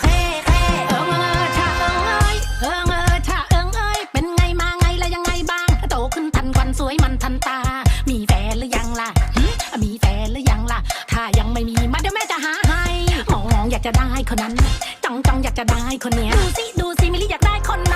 เคเคเอิงเออชาเอิงเอ้ยเอิงเออชาเอิงเอ้ยเป็นไงมาไงแล้ยังไงบ้างโตขึ้นทันวันสวยมันทันตา มีแฟนหรือยังล่ะมีแฟนหรือยังล่ะ ถ้ายังไม่มีมาเดี๋ยวแม่จะหาให้มองมอยากจะได้คนนั้นจ้องจ้องอยากจะได้คนเนี้ยดูสิดูสิมิลิอยากได้คนนั้น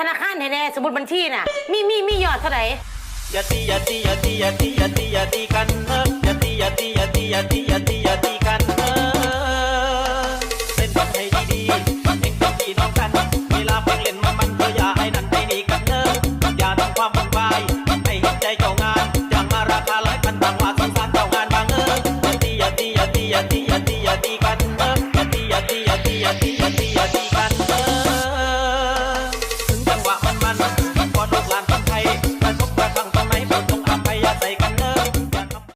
ธนาคารแน่ๆสมุดบัญชีน่ะ มีมีมียอดเท่าไหร่ยาตียาตีย่าตีอย่าตีอย่าตีอย่าตีกันนะ